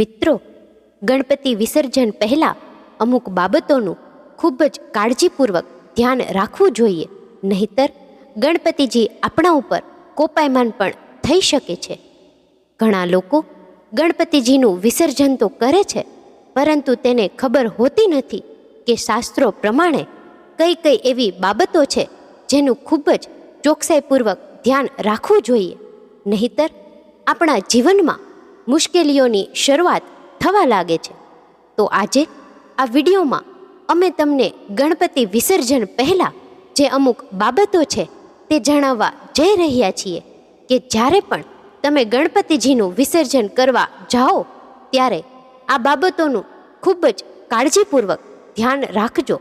મિત્રો, ગણપતિ વિસર્જન પહેલાં અમુક બાબતોનું ખૂબ જ કાળજીપૂર્વક ધ્યાન રાખવું જોઈએ. નહીતર, ગણપતિજી આપણા ઉપર કોપાયમાન પણ થઈ શકે છે. ઘણા લોકો ગણપતિજીનું વિસર્જન તો કરે છે, પરંતુ તેને ખબર હોતી નથી કે શાસ્ત્રો પ્રમાણે કઈ કઈ એવી બાબતો છે જેનું ખૂબ જ ચોકસાઈપૂર્વક ધ્યાન રાખવું જોઈએ. નહીતર, આપણા જીવનમાં મુશ્કેલીઓની શરૂઆત થવા લાગે છે. તો આજે આ વિડીયોમાં અમે તમને ગણપતિ વિસર્જન પહેલાં જે અમુક બાબતો છે તે જણાવવા જઈ રહ્યા છીએ કે જ્યારે પણ તમે ગણપતિજીનું વિસર્જન કરવા જાઓ, ત્યારે આ બાબતોનું ખૂબ જ કાળજીપૂર્વક ધ્યાન રાખજો.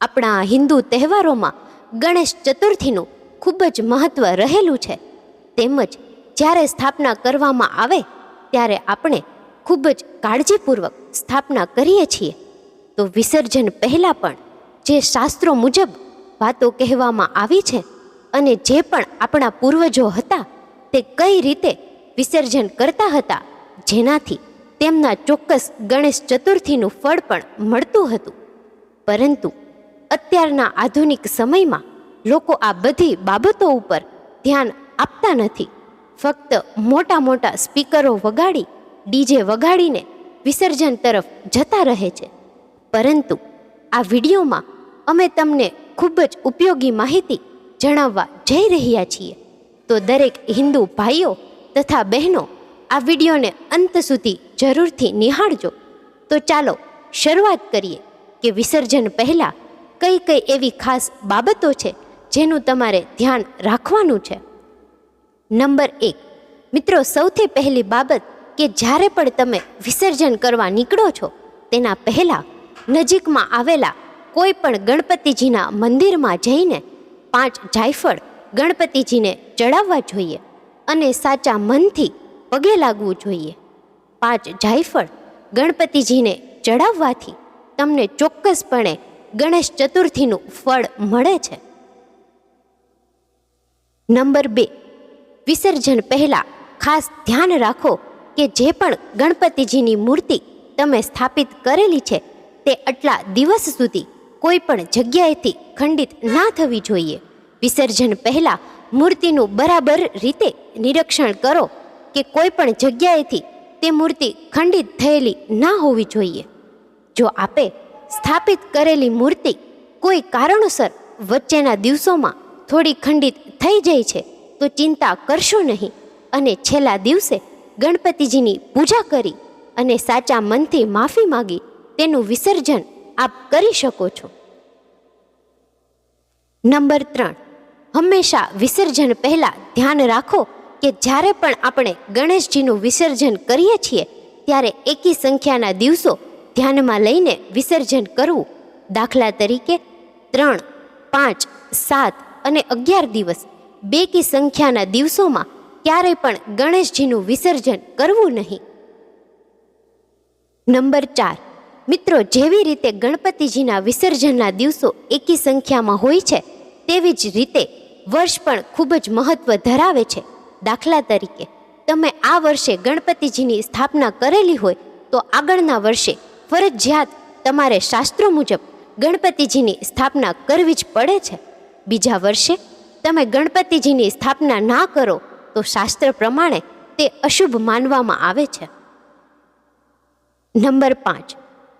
આપણા હિન્દુ તહેવારોમાં ગણેશ ચતુર્થીનું ખૂબ જ મહત્ત્વ રહેલું છે. તેમજ જ્યારે સ્થાપના કરવામાં આવે, ત્યારે આપણે ખૂબ જ કાળજીપૂર્વક સ્થાપના કરીએ છીએ. તો વિસર્જન પહેલાં પણ જે શાસ્ત્રો મુજબ વાતો કહેવામાં આવી છે અને જે પણ આપણા પૂર્વજો હતા, તે કઈ રીતે વિસર્જન કરતા હતા, જેનાથી તેમના ચોક્કસ ગણેશ ચતુર્થીનું ફળ પણ મળતું હતું. પરંતુ અત્યારના આધુનિક સમયમાં લોકો આ બધી બાબતો ઉપર ધ્યાન આપતા નથી. ફક્ત મોટા મોટા સ્પીકરો વગાડી ડીજે વગાડીને વિસર્જન તરફ જતા રહે છે. પરંતુ આ વિડીયોમાં અમે તમને ખૂબ જ ઉપયોગી માહિતી જણાવવા જઈ રહ્યા છીએ. તો દરેક હિન્દુ ભાઈઓ તથા બહેનો આ વિડીયોને અંત સુધી જરૂરથી નિહાળજો. તો ચાલો શરૂઆત કરીએ કે વિસર્જન પહેલાં કઈ કઈ એવી ખાસ બાબતો છે જેનું તમારે ધ્યાન રાખવાનું છે. નંબર એક. મિત્રો, સૌથી પહેલી બાબત કે જ્યારે પણ તમે વિસર્જન કરવા નીકળો છો, તેના પહેલાં નજીકમાં આવેલા કોઈ પણ ગણપતિજીના મંદિરમાં જઈને પાંચ જાયફળ ગણપતિજીને ચડાવવા જોઈએ અને સાચા મનથી પગે લાગવું જોઈએ. પાંચ જાયફળ ગણપતિજીને ચડાવવાથી તમને ચોક્કસપણે ગણેશ ચતુર્થીનું ફળ મળે છે. નંબર બે. વિસર્જન પહેલાં ખાસ ધ્યાન રાખો કે જે પણ ગણપતિજીની મૂર્તિ તમે સ્થાપિત કરેલી છે, તે આટલા દિવસ સુધી કોઈ પણ જગ્યાએથી ખંડિત ના થવી જોઈએ. વિસર્જન પહેલાં મૂર્તિનું બરાબર રીતે નિરીક્ષણ કરો કે કોઈ પણ જગ્યાએથી તે મૂર્તિ ખંડિત થયેલી ના હોવી જોઈએ. જો આપે સ્થાપિત કરેલી મૂર્તિ કોઈ કારણોસર વચ્ચેના દિવસોમાં થોડી ખંડિત થઈ જાય છે તો ચિંતા કરશો નહીં. અને છેલ્લા દિવસે ગણપતિજીની પૂજા કરી અને સાચા મનથી માફી માગી તેનું વિસર્જન આપ કરી શકો છો. નંબર ત્રણ. હંમેશા વિસર્જન પહેલાં ધ્યાન રાખો કે જ્યારે પણ આપણે ગણેશજીનું વિસર્જન કરીએ છીએ, ત્યારે એકી સંખ્યાના દિવસો ધ્યાનમાં લઈને વિસર્જન કરવું. દાખલા તરીકે, ત્રણ, પાંચ, સાત અને અગિયાર દિવસ બેકી સંખ્યાના દિવસોમાં ક્યારેય પણ ગણેશજીનું વિસર્જન કરવું નહીં. નંબર ચાર. મિત્રો, જેવી રીતે ગણપતિજીના વિસર્જનના દિવસો એકી સંખ્યામાં હોય છે, તેવી જ રીતે વર્ષ પણ ખૂબ જ મહત્વ ધરાવે છે. દાખલા તરીકે, તમે આ વર્ષે ગણપતિજીની સ્થાપના કરેલી હોય, તો આગળના વર્ષે ફરજિયાત તમારે શાસ્ત્રો મુજબ ગણપતિજીની સ્થાપના કરવી જ પડે છે. બીજા વર્ષે તમે ગણપતિજીની સ્થાપના ના કરો, તો શાસ્ત્ર પ્રમાણે તે અશુભ માનવામાં આવે છે. નંબર પાંચ.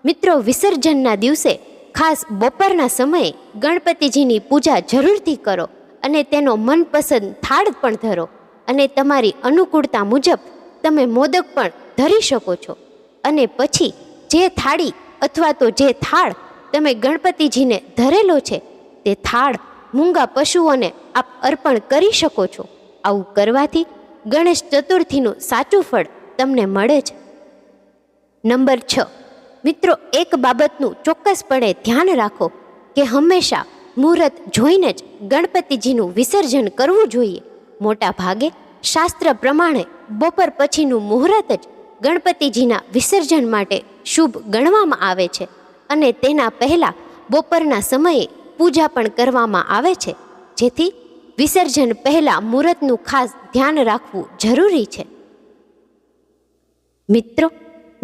મિત્રો, વિસર્જનના દિવસે ખાસ બપોરના સમયે ગણપતિજીની પૂજા જરૂરથી કરો અને તેનો મનપસંદ થાળ પણ ધરો અને તમારી અનુકૂળતા મુજબ તમે મોદક પણ ધરી શકો છો. અને પછી જે થાળી અથવા તો જે થાળ તમે ગણપતિજીને ધરેલો છે, તે થાળ મૂંગા પશુઓને આપ અર્પણ કરી શકો છો. આવું કરવાથી ગણેશ ચતુર્થીનું સાચું ફળ તમને મળે છે નંબર છ. મિત્રો, એક બાબતનું ચોક્કસપણે ધ્યાન રાખો કે હંમેશા મુહૂર્ત જોઈને જ ગણપતિજીનું વિસર્જન કરવું જોઈએ. મોટા ભાગે શાસ્ત્ર પ્રમાણે બપોર પછીનું મુહૂર્ત જ ગણપતિજીના વિસર્જન માટે શુભ ગણવામાં આવે છે અને તેના પહેલાં બપોરના સમયે પૂજા પણ કરવામાં આવે છે. જેથી વિસર્જન પહેલાં મુહૂર્તનું ખાસ ધ્યાન રાખવું જરૂરી છે. મિત્રો,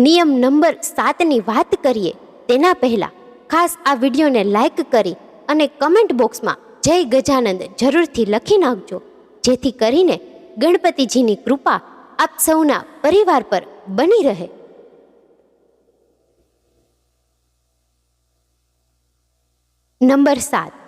નિયમ નંબર સાતની વાત કરીએ, તેના પહેલાં ખાસ આ વિડીયોને લાઇક કરી અને કમેન્ટ બોક્સમાં જય ગજાનંદ જરૂરથી લખી નાખજો. જેથી કરીને ગણપતિજીની કૃપા આપ સૌના પરિવાર પર બની રહે. નંબર સાત.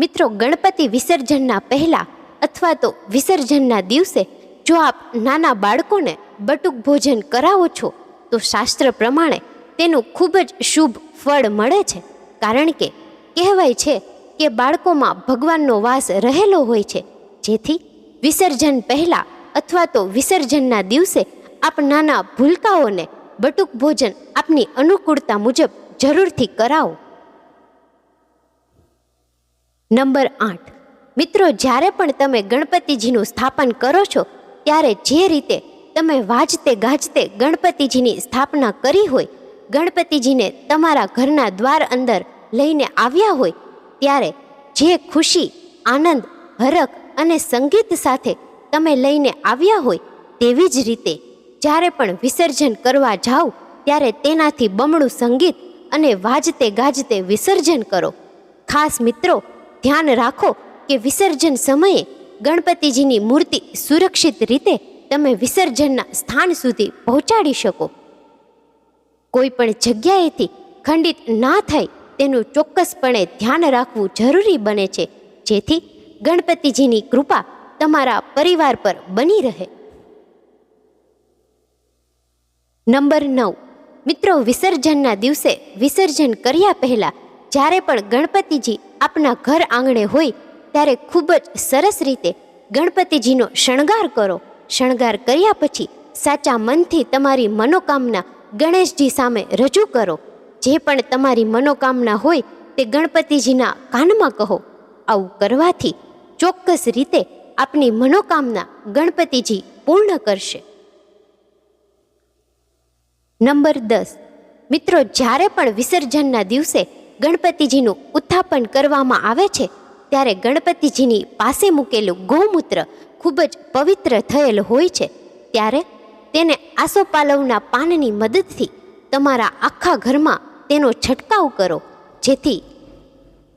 મિત્રો, ગણપતિ વિસર્જનના પહેલાં અથવા તો વિસર્જનના દિવસે જો આપ નાના બાળકોને બટુક ભોજન કરાવો છો, તો શાસ્ત્ર પ્રમાણે તેનું ખૂબ જ શુભ ફળ મળે છે. કારણ કે કહેવાય છે કે બાળકોમાં ભગવાનનો વાસ રહેલો હોય છે. જેથી વિસર્જન પહેલાં અથવા તો વિસર્જનના દિવસે આપ નાના ભૂલકાઓને બટુક ભોજન આપની અનુકૂળતા મુજબ જરૂરથી કરાવો. નંબર આઠ. મિત્રો, જ્યારે પણ તમે ગણપતિજીનું સ્થાપન કરો છો, ત્યારે જે રીતે તમે વાજતે ગાજતે ગણપતિજીની સ્થાપના કરી હોય, ગણપતિજીને તમારા ઘરના દ્વાર અંદર લઈને આવ્યા હોય, ત્યારે જે ખુશી, આનંદ, હરખ અને સંગીત સાથે તમે લઈને આવ્યા હોય, તેવી જ રીતે જ્યારે પણ વિસર્જન કરવા જાઓ, ત્યારે તેનાથી બમણું સંગીત અને વાજતે ગાજતે વિસર્જન કરો. ખાસ મિત્રો ધ્યાન રાખો કે વિસર્જન સમયે ગણપતિજીની મૂર્તિ સુરક્ષિત રીતે તમે વિસર્જનના સ્થાન સુધી પહોંચાડી શકો. કોઈ પણ જગ્યાએથી ખંડિત ના થાય તેનું ચોક્કસપણે ધ્યાન રાખવું જરૂરી બને છે, જેથી ગણપતિજીની કૃપા તમારા પરિવાર પર બની રહે. નંબર નવ. મિત્રો, વિસર્જનના દિવસે વિસર્જન કર્યા પહેલા જ્યારે પણ ગણપતિજી આપના ઘર આંગણે હોય, ત્યારે ખૂબ જ સરસ રીતે ગણપતિજીનો શણગાર કરો. શણગાર કર્યા પછી સાચા મનથી તમારી મનોકામના ગણેશજી સામે રજૂ કરો. જે પણ તમારી મનોકામના હોય તે ગણપતિજીના કાનમાં કહો. આવું કરવાથી ચોક્કસ રીતે આપની મનોકામના ગણપતિજી પૂર્ણ કરશે. નંબર દસ. મિત્રો, જ્યારે પણ વિસર્જનના દિવસે ગણપતિજીનું ઉત્થાપન કરવામાં આવે છે, ત્યારે ગણપતિજીની પાસે મૂકેલું ગૌમૂત્ર ખૂબ જ પવિત્ર થયેલ હોય છે. ત્યારે તેને આસોપાલવના પાનની મદદથી તમારા આખા ઘરમાં તેનો છંટકાવ કરો, જેથી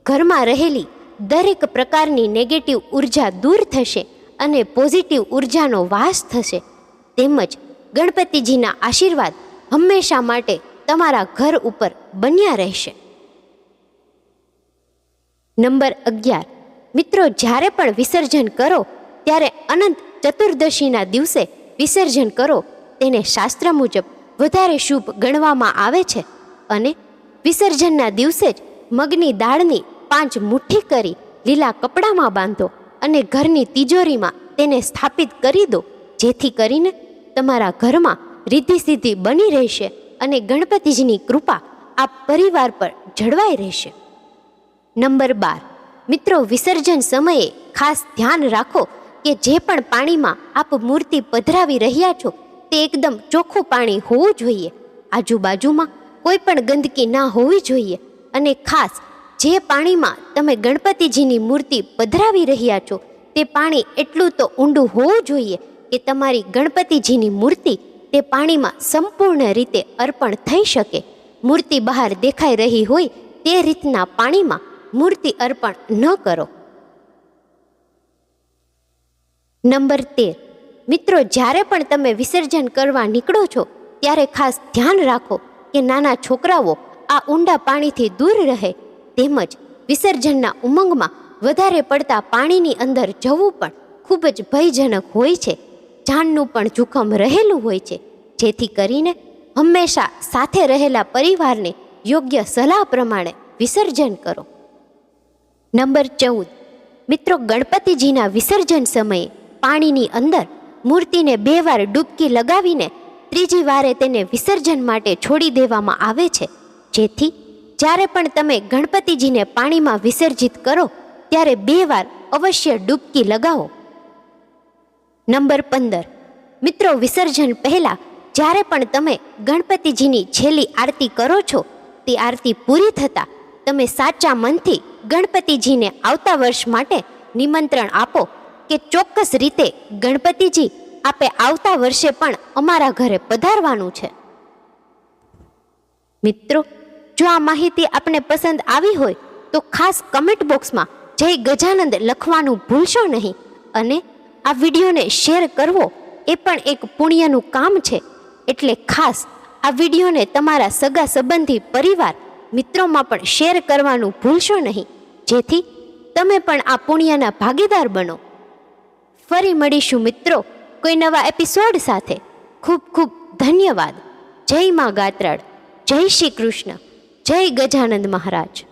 ઘરમાં રહેલી દરેક પ્રકારની નેગેટિવ ઊર્જા દૂર થશે અને પોઝિટિવ ઉર્જાનો વાસ થશે. તેમજ ગણપતિજીના આશીર્વાદ હંમેશા માટે તમારા ઘર ઉપર બન્યા રહેશે. નંબર અગિયાર. મિત્રો, જ્યારે પણ વિસર્જન કરો, ત્યારે અનંત ચતુર્દશીના દિવસે વિસર્જન કરો. તેને શાસ્ત્ર મુજબ વધારે શુભ ગણવામાં આવે છે અને વિસર્જનના દિવસે જ મગની દાળની પાંચ મુઠ્ઠી કરી લીલા કપડામાં બાંધો અને ઘરની તિજોરીમાં તેને સ્થાપિત કરી દો. જેથી કરીને તમારા ઘરમાં રિદ્ધિ સીધી બની રહેશે અને ગણપતિજીની કૃપા આ પરિવાર પર જળવાઈ રહેશે. નંબર બાર. મિત્રો, વિસર્જન સમયે ખાસ ધ્યાન રાખો કે જે પણ પાણીમાં આપ મૂર્તિ પધરાવી રહ્યા છો, તે એકદમ ચોખ્ખું પાણી હોવું જોઈએ. આજુબાજુમાં કોઈ પણ ગંદકી ના હોવી જોઈએ અને ખાસ જે પાણીમાં તમે ગણપતિજીની મૂર્તિ પધરાવી રહ્યા છો, તે પાણી એટલું તો ઊંડું હોવું જોઈએ કે તમારી ગણપતિજીની મૂર્તિ તે પાણીમાં સંપૂર્ણ રીતે અર્પણ થઈ શકે. મૂર્તિ બહાર દેખાઈ રહી હોય તે રીતના પાણીમાં મૂર્તિ અર્પણ ન કરો. નંબર તેર. મિત્રો, જ્યારે પણ તમે વિસર્જન કરવા નીકળો છો, ત્યારે ખાસ ધ્યાન રાખો કે નાના છોકરાઓ આ ઊંડા પાણીથી દૂર રહે. તેમજ વિસર્જનના ઉમંગમાં વધારે પડતા પાણીની અંદર જવું પણ ખૂબ જ ભયજનક હોય છે. જાનનું પણ જોખમ રહેલું હોય છે. જેથી કરીને હંમેશા સાથે રહેલા પરિવારને યોગ્ય સલાહ પ્રમાણે વિસર્જન કરો. નંબર ચૌદ. મિત્રો, ગણપતિજીના વિસર્જન સમયે પાણીની અંદર મૂર્તિને બે વાર ડૂબકી લગાવીને ત્રીજી વારે તેને વિસર્જન માટે છોડી દેવામાં આવે છે. જેથી જ્યારે પણ તમે ગણપતિજીને પાણીમાં વિસર્જિત કરો, ત્યારે બે વાર અવશ્ય ડૂબકી લગાવો. નંબર પંદર. મિત્રો, વિસર્જન પહેલાં જ્યારે પણ તમે ગણપતિજીની છેલ્લી આરતી કરો છો, તે આરતી પૂરી થતાં તમે સાચા મનથી ગણપતિજીને આવતા વર્ષ માટે નિમંત્રણ આપો કે ચોક્કસ રીતે ગણપતિજી આપે આવતા વર્ષે પણ અમારા ઘરે પધારવાનું છે. મિત્રો, જો આ માહિતી આપને પસંદ આવી હોય, તો ખાસ કમેન્ટ બોક્સમાં જય ગજાનંદ લખવાનું ભૂલશો નહીં અને આ વિડીયોને શેર કરવો એ પણ એક પુણ્યનું કામ છે. એટલે ખાસ આ વિડીયોને તમારા સગા સંબંધી પરિવાર મિત્રોમાં પણ શેર કરવાનું ભૂલશો નહીં. જેથી તમે પણ આ પુણ્યના ભાગીદાર બનો. ફરી મળીશું મિત્રો કોઈ નવા એપિસોડ સાથે. ખૂબ ખૂબ ધન્યવાદ. જય મા ગાત્રાળ. જય શ્રી કૃષ્ણ. જય ગજાનંદ મહારાજ.